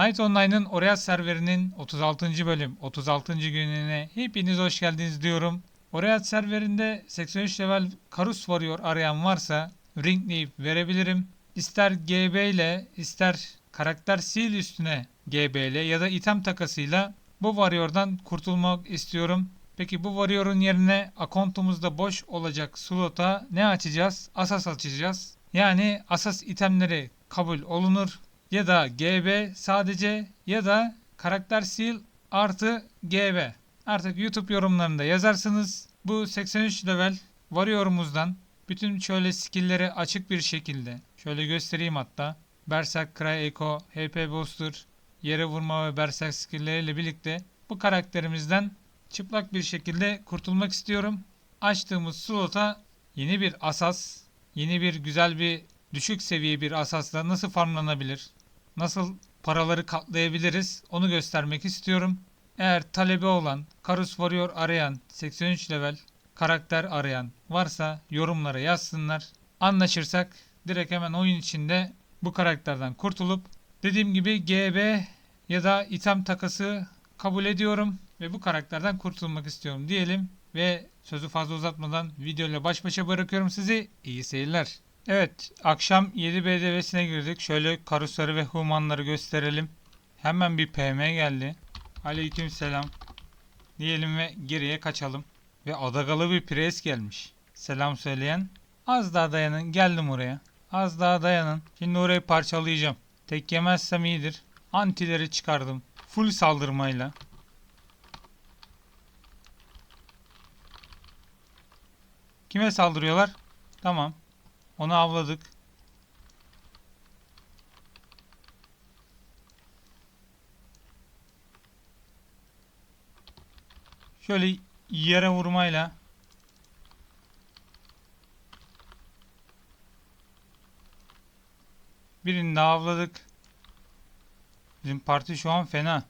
Night Online'ın Oraya serverinin 36. bölüm 36. gününe hepiniz hoş geldiniz diyorum. Oraya serverinde 83 level Karus Warrior arayan varsa ringleyip verebilirim. İster GB ile ister karakter seal üstüne GB ile ya da item takasıyla bu Warrior'dan kurtulmak istiyorum. Peki bu Warrior'un yerine akontumuzda boş olacak slota ne açacağız? Asas açacağız. Yani asas itemleri kabul olunur ya da GB sadece ya da karakter seal artı GB. Artık YouTube yorumlarında yazarsınız. Bu 83 level Warrior'umuzdan bütün şöyle skill'leri açık bir şekilde şöyle göstereyim hatta. Berserk, Cry Echo, HP Booster, yere vurma ve Berserk skill'leriyle birlikte bu karakterimizden çıplak bir şekilde kurtulmak istiyorum. Açtığımız slota yeni bir asas, yeni bir güzel bir düşük seviye bir asasla nasıl farmlanabilir? Nasıl paraları katlayabiliriz? Onu göstermek istiyorum. Eğer talebi olan, Karus Warrior arayan, 83 level karakter arayan varsa yorumlara yazsınlar. Anlaşırsak direkt hemen oyun içinde bu karakterden kurtulup dediğim gibi GB ya da item takası kabul ediyorum ve bu karakterden kurtulmak istiyorum diyelim ve sözü fazla uzatmadan videoyla baş başa bırakıyorum sizi. İyi seyirler. Evet, akşam 7 BDV'sine girdik. Şöyle karusları ve humanları gösterelim. Hemen bir PM geldi. Aleyküm selam. Diyelim ve geriye kaçalım. Ve adagalı bir pres gelmiş. Selam söyleyen. Az daha dayanın. Geldim oraya. Az daha dayanın. Şimdi orayı parçalayacağım. Tek yemezsem iyidir. Antileri çıkardım. Full saldırmayla. Kime saldırıyorlar? Tamam. Onu avladık. Şöyle yere vurmayla birini daha avladık. Bizim parti şu an fena.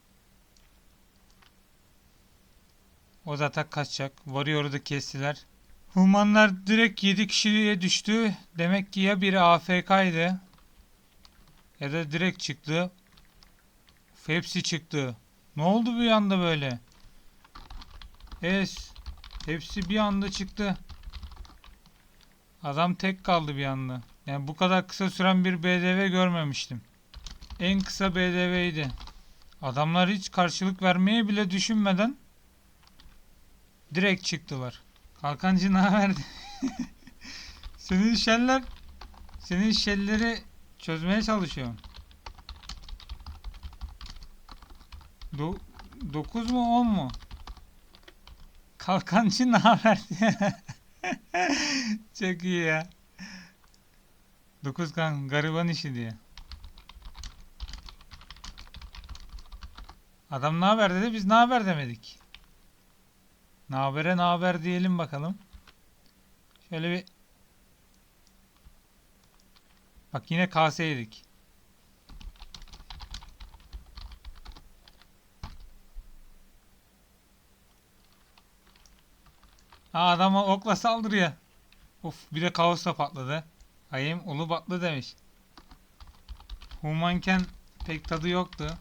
O zaten kaçacak. Warrior'u da kestiler. Humanlar direkt 7 kişiye düştü. Demek ki ya biri AFK'ydı ya da direkt çıktı. Hepsi çıktı. Ne oldu bir anda böyle? Es. Hepsi bir anda çıktı. Adam tek kaldı bir anda. Yani bu kadar kısa süren bir BDV görmemiştim. En kısa BDV'ydi. Adamlar hiç karşılık vermeye bile düşünmeden direkt çıktılar. Kalkancı ne haberdi? senin şeller senin şelleri çözmeye çalışıyorum. Do 9 mu 10 mu? Kalkancı ne haberdi? Çok iyi ya. 9 kan gariban işi diye. Adam ne haber dedi biz ne haber demedik. Ne haber diyelim bakalım. Şöyle bir Bak yine kase yedik. Aa adama okla saldırıyor. Of bir de kaosla patladı. Ayım ulu batlı demiş. Humanken pek tadı yoktu.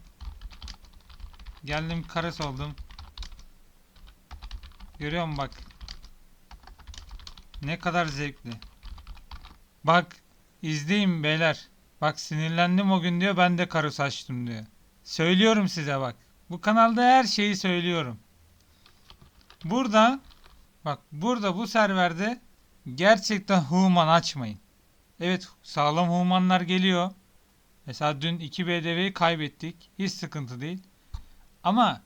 Geldim kares oldum. Görüyor musun bak. Ne kadar zevkli. Bak izleyin beyler. Bak sinirlendim o gün diyor ben de karı saçtım diyor. Söylüyorum size bak. Bu kanalda her şeyi söylüyorum. Burada bak burada bu serverde gerçekten human açmayın. Evet sağlam humanlar geliyor. Mesela dün 2 BDV'yi kaybettik. Hiç sıkıntı değil. Ama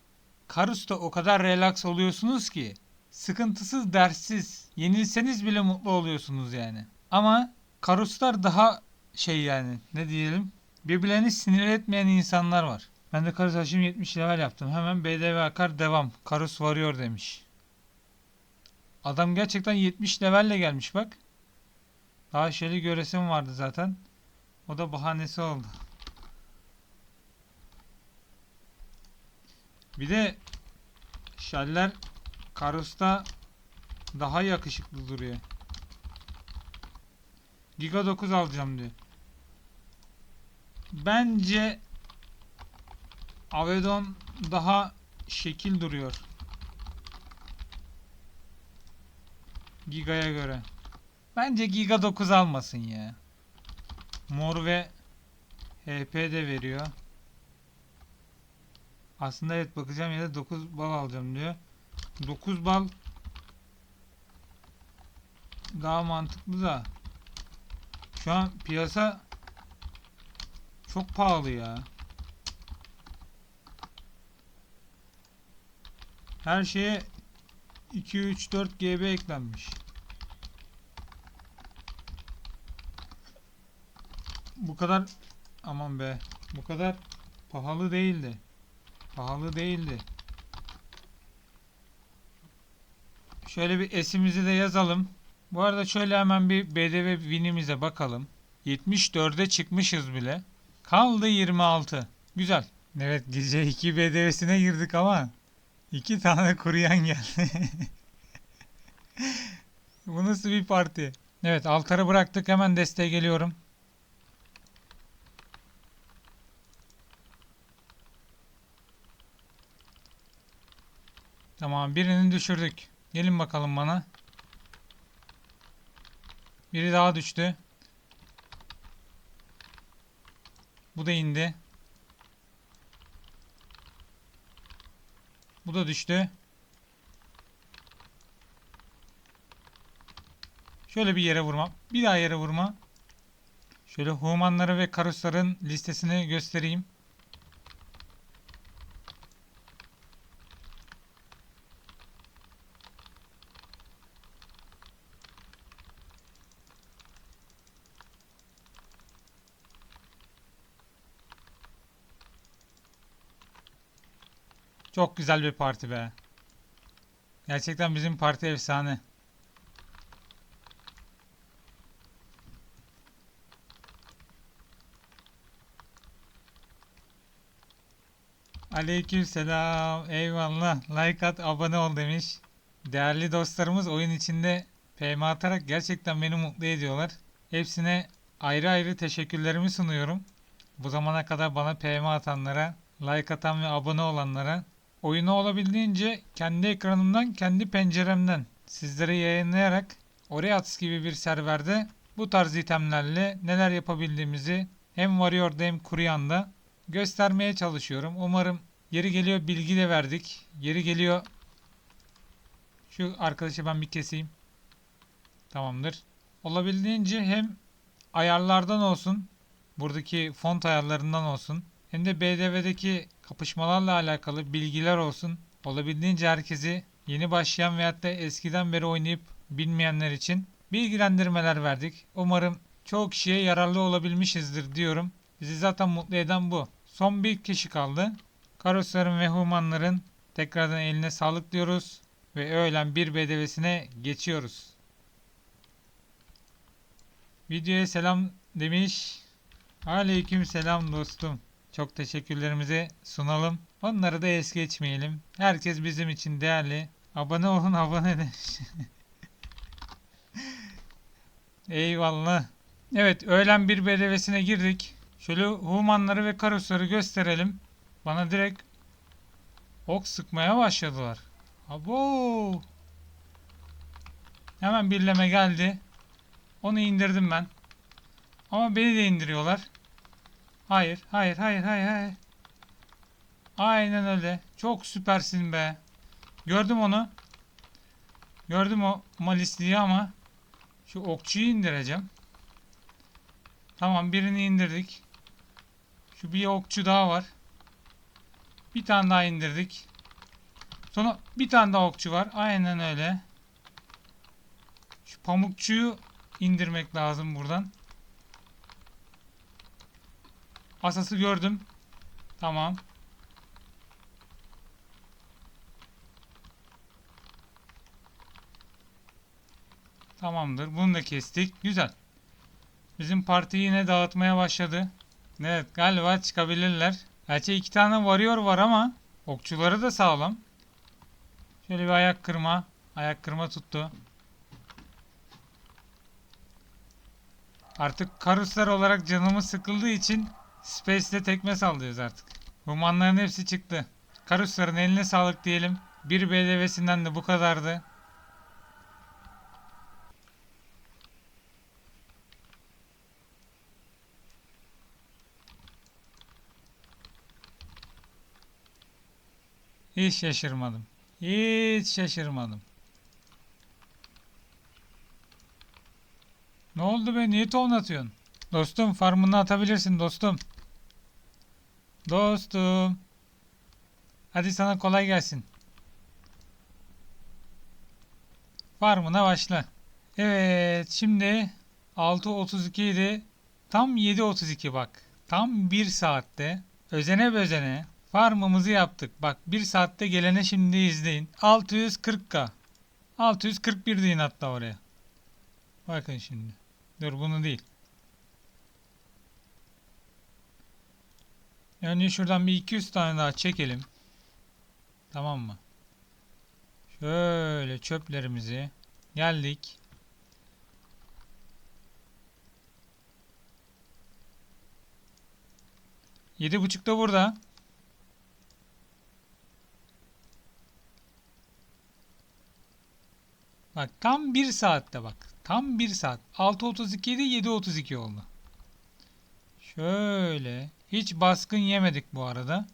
Karus'ta o kadar relax oluyorsunuz ki sıkıntısız derssiz yenilseniz bile mutlu oluyorsunuz yani. Ama Karuslar daha şey yani ne diyelim birbirlerini sinir etmeyen insanlar var. Ben de Karus Haşim 70 level yaptım. Hemen BDV akar devam. Karus varıyor demiş. Adam gerçekten 70 levelle gelmiş bak. Daha şöyle göresim vardı zaten. O da bahanesi oldu. Bir de şaller Karus'ta daha yakışıklı duruyor. Giga 9 alacağım diyor. Bence Avedon daha şekil duruyor. Giga'ya göre. Bence Giga 9 almasın ya. Mor ve HP de veriyor. Aslında evet bakacağım ya da 9 bal alacağım diyor. 9 bal daha mantıklı da şu an piyasa çok pahalı ya. Her şeye 2 3 4 GB eklenmiş. Bu kadar aman be. Bu kadar pahalı değildi. Pahalı değildi. Şöyle bir esimizi de yazalım. Bu arada şöyle hemen bir BDV winimize bakalım. 74'e çıkmışız bile. Kaldı 26. Güzel. Evet gece 2 BDV'sine girdik ama iki tane kuruyan geldi. Bu nasıl bir parti? Evet altarı bıraktık hemen desteğe geliyorum. Tamam birini düşürdük. Gelin bakalım bana. Biri daha düştü. Bu da indi. Bu da düştü. Şöyle bir yere vurma. Bir daha yere vurma. Şöyle humanları ve karusların listesini göstereyim. Çok güzel bir parti be. Gerçekten bizim parti efsane. Aleykümselam. Eyvallah. Like at, abone ol demiş. Değerli dostlarımız oyun içinde PM atarak gerçekten beni mutlu ediyorlar. Hepsine ayrı ayrı teşekkürlerimi sunuyorum. Bu zamana kadar bana PM atanlara, like atan ve abone olanlara oyunu olabildiğince kendi ekranımdan, kendi penceremden sizlere yayınlayarak Oreats gibi bir serverde bu tarz itemlerle neler yapabildiğimizi hem Warrior'da hem Kuryan'da göstermeye çalışıyorum. Umarım yeri geliyor bilgi de verdik. Yeri geliyor şu arkadaşı ben bir keseyim. Tamamdır. Olabildiğince hem ayarlardan olsun, buradaki font ayarlarından olsun, hem de BDV'deki kapışmalarla alakalı bilgiler olsun. Olabildiğince herkesi yeni başlayan veyahut da eskiden beri oynayıp bilmeyenler için bilgilendirmeler verdik. Umarım çoğu kişiye yararlı olabilmişizdir diyorum. Bizi zaten mutlu eden bu. Son bir kişi kaldı. Karosların ve Humanların tekrardan eline sağlık diyoruz. Ve öğlen bir BDV'sine geçiyoruz. Videoya selam demiş. Aleyküm selam dostum. Çok teşekkürlerimizi sunalım. Onları da es geçmeyelim. Herkes bizim için değerli. Abone olun abone de. Eyvallah. Evet öğlen bir BDV'sine girdik. Şöyle humanları ve karusları gösterelim. Bana direkt ok sıkmaya başladılar. Abo. Hemen birleme geldi. Onu indirdim ben. Ama beni de indiriyorlar. Hayır, hayır, hayır, hayır, hayır. Aynen öyle. Çok süpersin be. Gördüm onu. Gördüm o malisliği ama şu okçuyu indireceğim. Tamam birini indirdik. Şu bir okçu daha var. Bir tane daha indirdik. Sonra bir tane daha okçu var. Aynen öyle. Şu pamukçuyu indirmek lazım buradan. Asası gördüm. Tamam. Tamamdır. Bunu da kestik. Güzel. Bizim parti yine dağıtmaya başladı. Evet galiba çıkabilirler. Gerçi iki tane varıyor var ama okçuları da sağlam. Şöyle bir ayak kırma. Ayak kırma tuttu. Artık karuslar olarak canımız sıkıldığı için Space'de tekme sallıyoruz artık. Humanların hepsi çıktı. Karusların eline sağlık diyelim. Bir BDV'sinden de bu kadardı. Hiç şaşırmadım. Hiç şaşırmadım. Ne oldu be? Niye tohum atıyorsun? Dostum farmını atabilirsin dostum. Dostum. Hadi sana kolay gelsin. Farmına başla. Evet şimdi 6.32 idi. Tam 7.32 bak. Tam 1 saatte özene bezene farmımızı yaptık. Bak 1 saatte gelene şimdi izleyin. 640k. 641 deyin hatta oraya. Bakın şimdi. Dur bunu değil. Yani şuradan bir 200 tane daha çekelim. Tamam mı? Şöyle çöplerimizi geldik. Yedi buçukta burada. Bak tam bir saatte bak. Tam bir saat. 6.32 idi 7.32 oldu. Şöyle. Hiç baskın yemedik bu arada.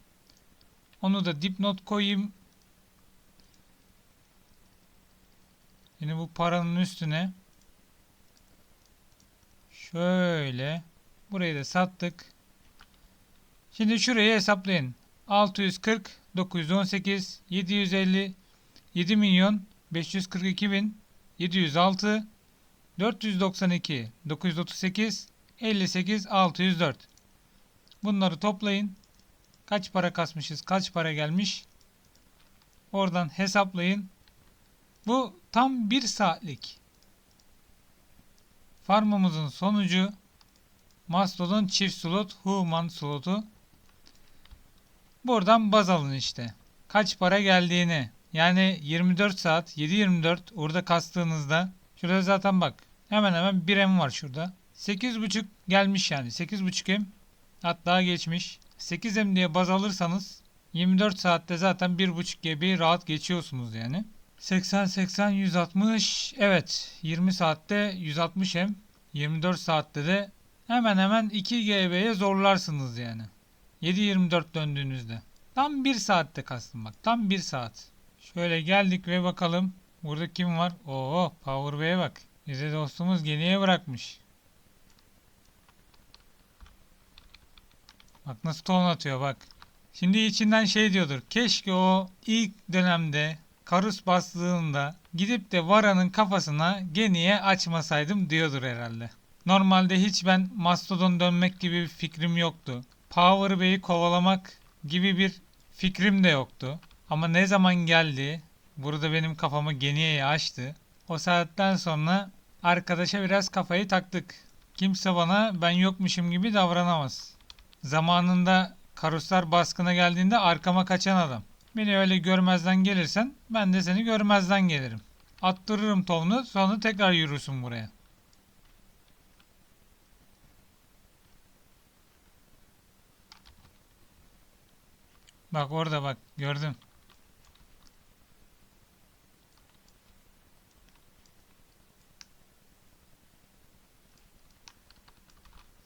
Onu da dipnot koyayım. Yine bu paranın üstüne şöyle burayı da sattık. Şimdi şurayı hesaplayın. 640, 918, 750, 7 milyon 542 bin 706, 492, 938, 58, 604. Bunları toplayın. Kaç para kasmışız, kaç para gelmiş. Oradan hesaplayın. Bu tam bir saatlik. Farmımızın sonucu Mastodon çift slot human slotu. Buradan baz alın işte. Kaç para geldiğini. Yani 24 saat 7-24 orada kastığınızda şurada zaten bak hemen hemen 1 M var şurada. 8.5 gelmiş yani 8.5 M hatta geçmiş. 8 M diye baz alırsanız 24 saatte zaten 1.5 GB rahat geçiyorsunuz yani. 80 80 160 evet 20 saatte 160 M 24 saatte de hemen hemen 2 GB'ye zorlarsınız yani. 7-24 döndüğünüzde. Tam 1 saatte kastım bak. Tam 1 saat. Şöyle geldik ve bakalım. Burada kim var? Oo Power Bey'e bak. Bize dostumuz geniye bırakmış. Bak nasıl ton atıyor bak. Şimdi içinden şey diyordur. Keşke o ilk dönemde Karus bastığında gidip de Vara'nın kafasına geniye açmasaydım diyordur herhalde. Normalde hiç ben Mastodon dönmek gibi bir fikrim yoktu. Power Bey'i kovalamak gibi bir fikrim de yoktu. Ama ne zaman geldi, burada benim kafamı geniye açtı. O saatten sonra arkadaşa biraz kafayı taktık. Kimse bana ben yokmuşum gibi davranamaz. Zamanında Karuslar baskına geldiğinde arkama kaçan adam. Beni öyle görmezden gelirsen ben de seni görmezden gelirim. Attırırım tovunu sonra tekrar yürürsün buraya. Bak orada bak gördüm.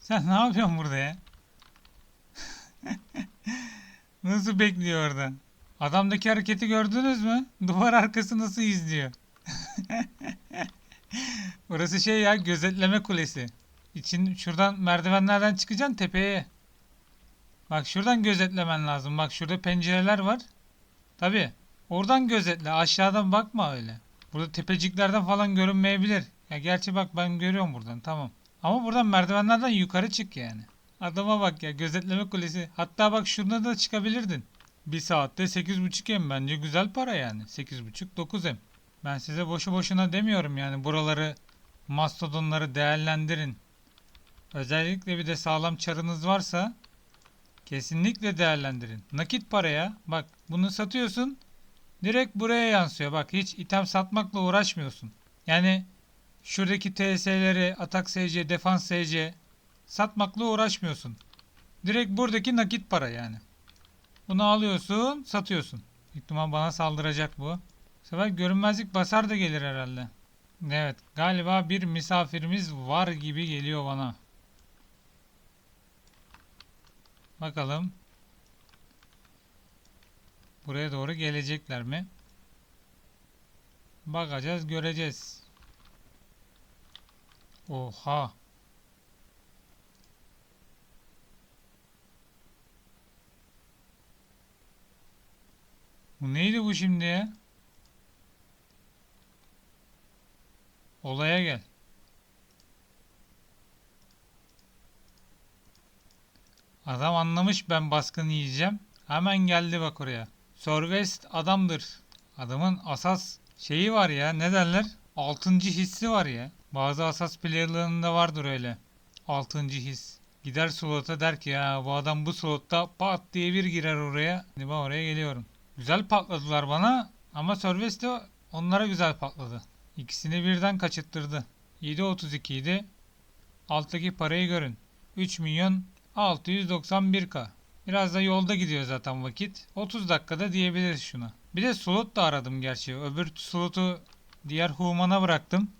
Sen ne yapıyorsun burada ya? Nasıl bekliyor orada? Adamdaki hareketi gördünüz mü? Duvar arkası nasıl izliyor? Burası şey ya gözetleme kulesi. İçin şuradan merdivenlerden çıkacaksın tepeye. Bak şuradan gözetlemen lazım. Bak şurada pencereler var. Tabi. Oradan gözetle. Aşağıdan bakma öyle. Burada tepeciklerden falan görünmeyebilir. Ya gerçi bak ben görüyorum buradan. Tamam. Ama buradan merdivenlerden yukarı çık yani. Adama bak ya gözetleme kulesi. Hatta bak şurada da çıkabilirdin. Bir saatte 8.5 M bence güzel para yani. 8.5 9 M. Ben size boşu boşuna demiyorum yani buraları mastodonları değerlendirin. Özellikle bir de sağlam çarınız varsa kesinlikle değerlendirin. Nakit paraya bak bunu satıyorsun direkt buraya yansıyor. Bak hiç item satmakla uğraşmıyorsun. Yani şuradaki TS'leri atak SC, defans SC satmakla uğraşmıyorsun. Direkt buradaki nakit para yani. Bunu alıyorsun, satıyorsun. İhtimal bana saldıracak bu. Bu sefer görünmezlik basar da gelir herhalde. Evet, galiba bir misafirimiz var gibi geliyor bana. Bakalım. Buraya doğru gelecekler mi? Bakacağız, göreceğiz. Oha. Bu neydi bu şimdi ya? Olaya gel. Adam anlamış ben baskın yiyeceğim. Hemen geldi bak oraya. Sörvest adamdır. Adamın asas şeyi var ya ne derler? Altıncı hissi var ya. Bazı asas player'larında vardır öyle. Altıncı his. Gider slota der ki ya bu adam bu slotta pat diye bir girer oraya. Şimdi ben oraya geliyorum. Güzel patladılar bana ama Sörvest de onlara güzel patladı. İkisini birden kaçırttırdı. 7.32 idi. Alttaki parayı görün. 3 milyon 691k. Biraz da yolda gidiyor zaten vakit. 30 dakikada diyebiliriz şuna. Bir de slot da aradım gerçi. Öbür slotu diğer Human'a bıraktım.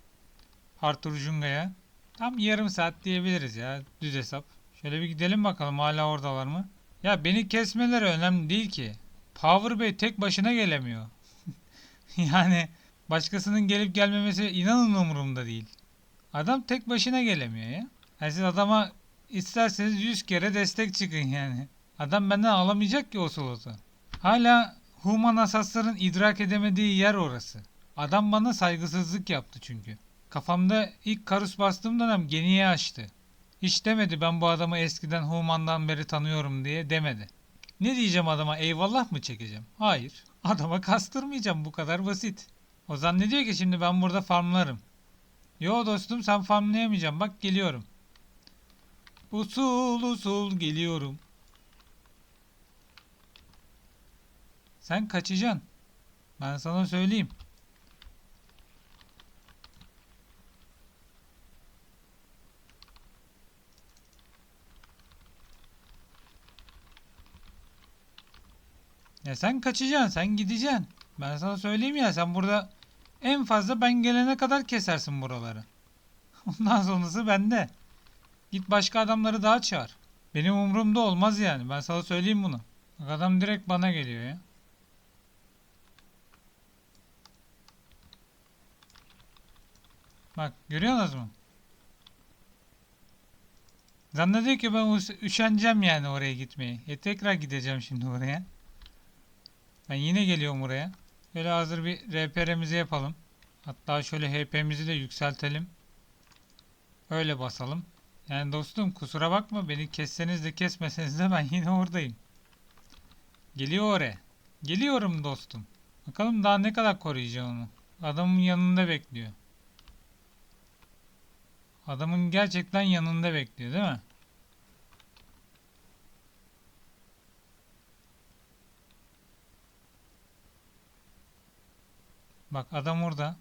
Arthur Junga'ya. Tam yarım saat diyebiliriz ya düz hesap. Şöyle bir gidelim bakalım hala oradalar mı? Ya beni kesmeleri önemli değil ki. Power Bey tek başına gelemiyor. yani başkasının gelip gelmemesi inanın umurumda değil. Adam tek başına gelemiyor ya. Yani siz adama isterseniz 100 kere destek çıkın yani. Adam benden alamayacak ki o slotu. Hala human asasların idrak edemediği yer orası. Adam bana saygısızlık yaptı çünkü. Kafamda ilk karus bastığım dönem geniye açtı. Hiç demedi ben bu adamı eskiden humandan beri tanıyorum diye demedi. Ne diyeceğim adama eyvallah mı çekeceğim? Hayır. Adama kastırmayacağım bu kadar basit. O zannediyor ki şimdi ben burada farmlarım. Yo dostum sen farmlayamayacaksın bak geliyorum. Usul usul geliyorum. Sen kaçacaksın. Ben sana söyleyeyim. Ya sen kaçacaksın, sen gideceksin. Ben sana söyleyeyim ya sen burada en fazla ben gelene kadar kesersin buraları. Ondan sonrası bende. Git başka adamları daha çağır. Benim umurumda olmaz yani. Ben sana söyleyeyim bunu. Bak adam direkt bana geliyor ya. Bak görüyorsunuz mu? Zannediyor ki ben üşeneceğim yani oraya gitmeye. E tekrar gideceğim şimdi oraya. Ben yine geliyorum oraya. Böyle hazır bir RPR'mizi yapalım. Hatta şöyle HP'mizi de yükseltelim. Öyle basalım. Yani dostum kusura bakma beni kesseniz de kesmeseniz de ben yine oradayım. Geliyor oraya. Geliyorum dostum. Bakalım daha ne kadar koruyacağım onu. Adamın yanında bekliyor. Adamın gerçekten yanında bekliyor değil mi? Bak adam orada.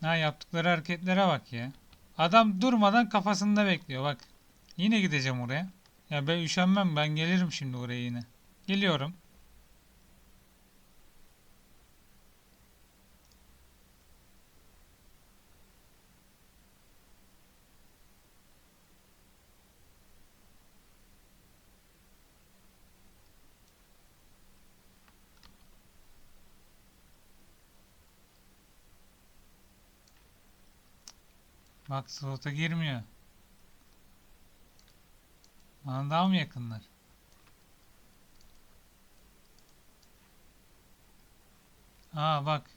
Ha yaptıkları hareketlere bak ya. Adam durmadan kafasında bekliyor bak. Yine gideceğim oraya. Ya ben üşenmem ben gelirim şimdi oraya yine. Geliyorum. Bak slota girmiyor. Bana daha mı yakınlar? Aa bak.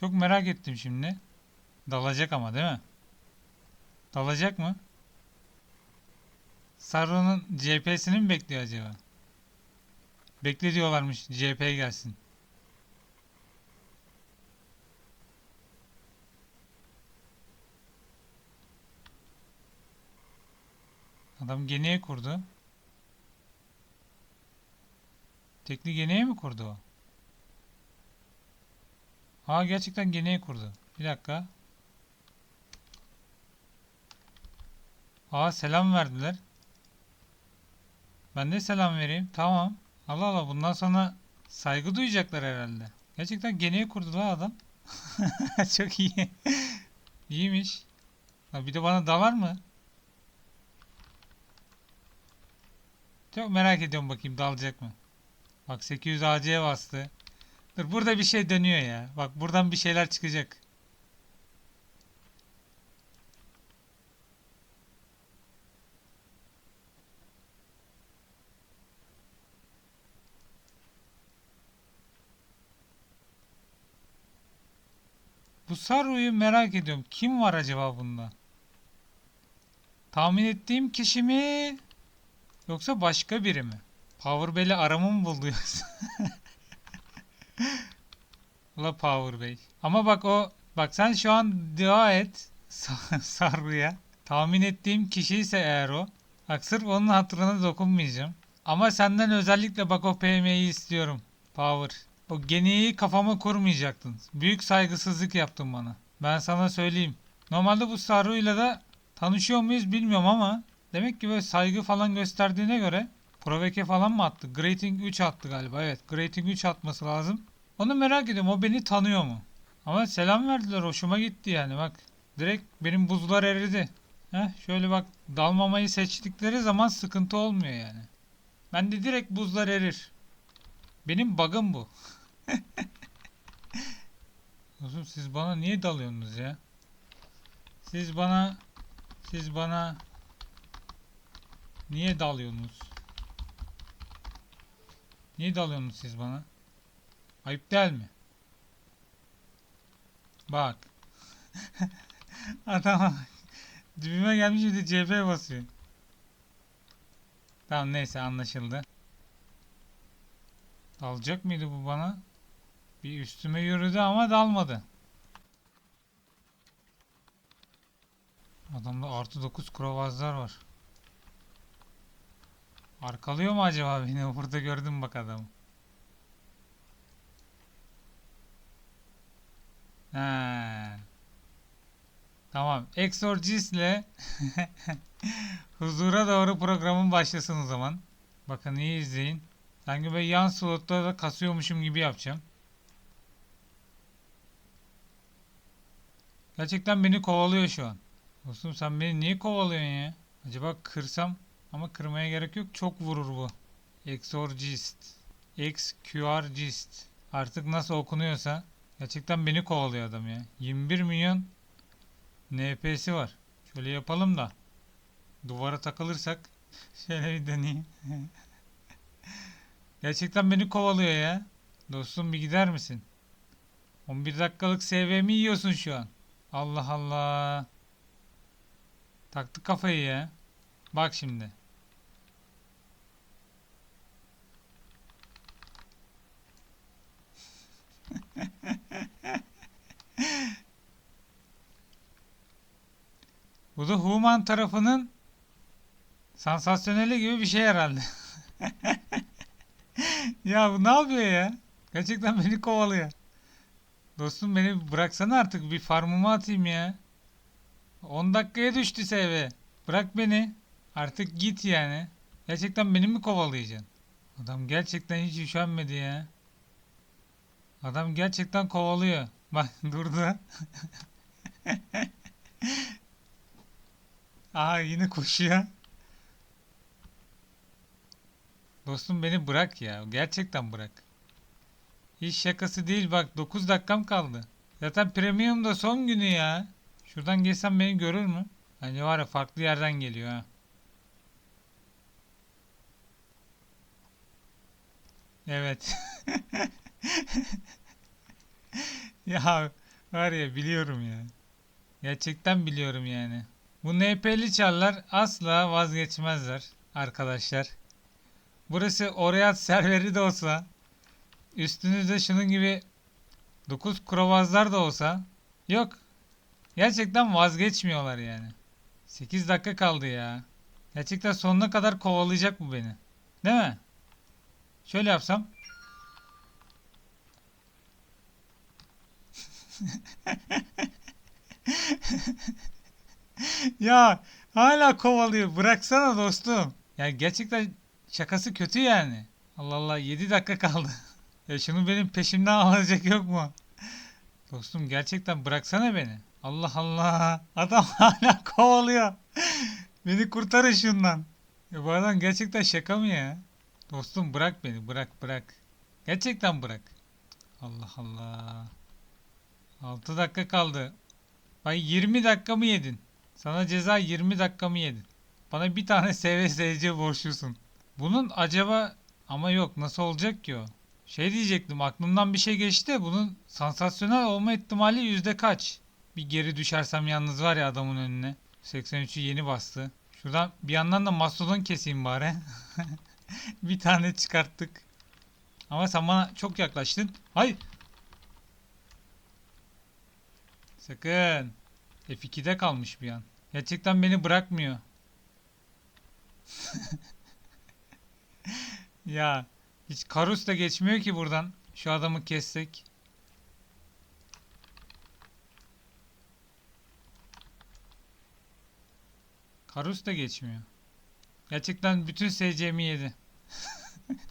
Çok merak ettim şimdi. Dalacak ama değil mi? Dalacak mı? Saru'nun CP'sini mi bekliyor acaba? Bekle diyorlarmış CP gelsin. Adam geniye kurdu. Tekli geniye mi kurdu o? Ha gerçekten geniye kurdu. Bir dakika. Aa selam verdiler. Ben de selam vereyim. Tamam. Allah Allah bundan sonra saygı duyacaklar herhalde. Gerçekten geniye kurdu la adam. Çok iyi. İyiymiş. Ha, bir de bana dalar mı? Çok merak ediyorum bakayım dalacak mı? Bak 800 AC'ye bastı. Dur burada bir şey dönüyor ya. Bak buradan bir şeyler çıkacak. Bu Saru'yu merak ediyorum. Kim var acaba bunda? Tahmin ettiğim kişi mi? Yoksa başka biri mi? Power Bey'le aramı mı buldu yoksa? Ula Power Bey. Ama bak o bak sen şu an dua et Sa- Saru'ya. Tahmin ettiğim kişi ise eğer o. Bak sırf onun hatırına dokunmayacağım. Ama senden özellikle bak o PM'yi istiyorum. Power. O geniyi kafama kurmayacaktın. Büyük saygısızlık yaptın bana. Ben sana söyleyeyim. Normalde bu Saru'yla da tanışıyor muyuz bilmiyorum ama demek ki böyle saygı falan gösterdiğine göre Proveke falan mı attı? Grating 3 attı galiba. Evet, Grating 3 atması lazım. Onu merak ediyorum. O beni tanıyor mu? Ama selam verdiler. Hoşuma gitti yani bak. Direkt benim buzlar eridi. Heh, şöyle bak dalmamayı seçtikleri zaman sıkıntı olmuyor yani. Ben de direkt buzlar erir. Benim bug'ım bu. Oğlum siz bana niye dalıyorsunuz ya? Siz bana siz bana niye dalıyorsunuz? Niye dalıyorsunuz siz bana? Ayıp değil mi? Bak. Adam dibime gelmiş bir de CP basıyor. Tamam neyse anlaşıldı. Dalacak mıydı bu bana? Bir üstüme yürüdü ama dalmadı. Adamda artı 9 krovazlar var. Arkalıyor mu acaba beni? Burada gördüm bak adamı. He. Tamam. Exorcist'le huzura doğru programın başlasın o zaman. Bakın iyi izleyin. Sanki böyle yan slotta da kasıyormuşum gibi yapacağım. Gerçekten beni kovalıyor şu an. Dostum sen beni niye kovalıyorsun ya? Acaba kırsam ama kırmaya gerek yok. Çok vurur bu. Exorcist. XQRcist. Artık nasıl okunuyorsa gerçekten beni kovalıyor adam ya. 21 milyon NP'si var. Şöyle yapalım da duvara takılırsak şöyle bir deneyeyim. gerçekten beni kovalıyor ya. Dostum bir gider misin? 11 dakikalık SV'mi yiyorsun şu an. Allah Allah. Taktı kafayı ya. Bak şimdi. Bu da Human tarafının sansasyoneli gibi bir şey herhalde. ya bu ne yapıyor ya? Gerçekten beni kovalıyor. Dostum beni bıraksana artık bir farmımı atayım ya. 10 dakikaya düştü SV. Bırak beni. Artık git yani. Gerçekten beni mi kovalayacaksın? Adam gerçekten hiç üşenmedi ya. Adam gerçekten kovalıyor. Bak durdu. Aa yine koşuyor. Dostum beni bırak ya. Gerçekten bırak. Hiç şakası değil bak 9 dakikam kaldı. Zaten premium da son günü ya. Şuradan geçsem beni görür mü? Bence var ya farklı yerden geliyor ha. Evet. ya Var ya biliyorum ya. Gerçekten biliyorum yani. Bu NP'li çarlar asla vazgeçmezler arkadaşlar. Burası Orayat serveri de olsa üstünüzde şunun gibi 9 krovazlar da olsa yok. Gerçekten vazgeçmiyorlar yani. 8 dakika kaldı ya. Gerçekten sonuna kadar kovalayacak bu beni. Değil mi? Şöyle yapsam. ya hala kovalıyor. Bıraksana dostum. Ya gerçekten şakası kötü yani. Allah Allah 7 dakika kaldı. ya şunu benim peşimden alacak yok mu? Dostum gerçekten bıraksana beni. Allah Allah. Adam hala kovalıyor. beni kurtarın şundan. Ya bu adam gerçekten şaka mı ya? Dostum bırak beni bırak bırak. Gerçekten bırak. Allah Allah. 6 dakika kaldı. Ay 20 dakika mı yedin? Sana ceza 20 dakika mı yedin? Bana bir tane SVSC borçlusun. Bunun acaba ama yok nasıl olacak ki o? Şey diyecektim aklımdan bir şey geçti bunun sansasyonel olma ihtimali yüzde kaç? Bir geri düşersem yalnız var ya adamın önüne. 83'ü yeni bastı. Şuradan bir yandan da mastodon keseyim bari. bir tane çıkarttık. Ama sen bana çok yaklaştın. Hayır. Sakın. F2'de kalmış bir an. Gerçekten beni bırakmıyor. ya hiç Karus da geçmiyor ki buradan. Şu adamı kessek. Karus da geçmiyor. Gerçekten bütün SC'mi yedi.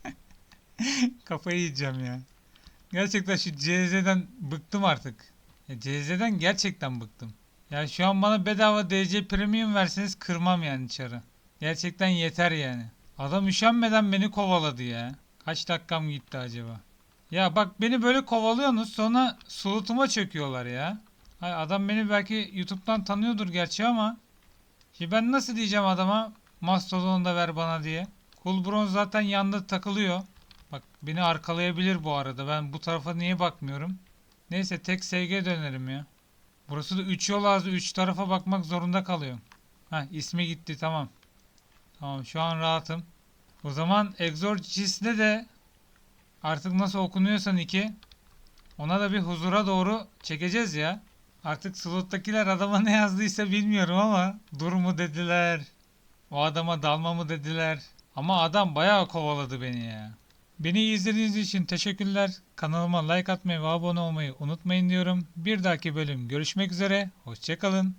Kafayı yiyeceğim ya. Gerçekten şu CZ'den bıktım artık. Ya CZ'den gerçekten bıktım. Ya şu an bana bedava DC Premium verseniz kırmam yani içeri. Gerçekten yeter yani. Adam üşenmeden beni kovaladı ya. Kaç dakikam gitti acaba? Ya bak beni böyle kovalıyorsunuz sonra sulutuma çöküyorlar ya. Hay adam beni belki YouTube'dan tanıyordur gerçi ama Şimdi ben nasıl diyeceğim adama Mastodon'u da ver bana diye. Cool Bronze zaten yanda takılıyor. Bak beni arkalayabilir bu arada. Ben bu tarafa niye bakmıyorum? Neyse tek SG dönerim ya. Burası da 3 yol ağzı 3 tarafa bakmak zorunda kalıyorum. Ha ismi gitti tamam. Tamam şu an rahatım. O zaman Exorcis'de de artık nasıl okunuyorsa iki ona da bir huzura doğru çekeceğiz ya. Artık slottakiler adama ne yazdıysa bilmiyorum ama dur mu dediler. O adama dalma mı dediler. Ama adam bayağı kovaladı beni ya. Beni izlediğiniz için teşekkürler. Kanalıma like atmayı ve abone olmayı unutmayın diyorum. Bir dahaki bölüm görüşmek üzere. Hoşçakalın.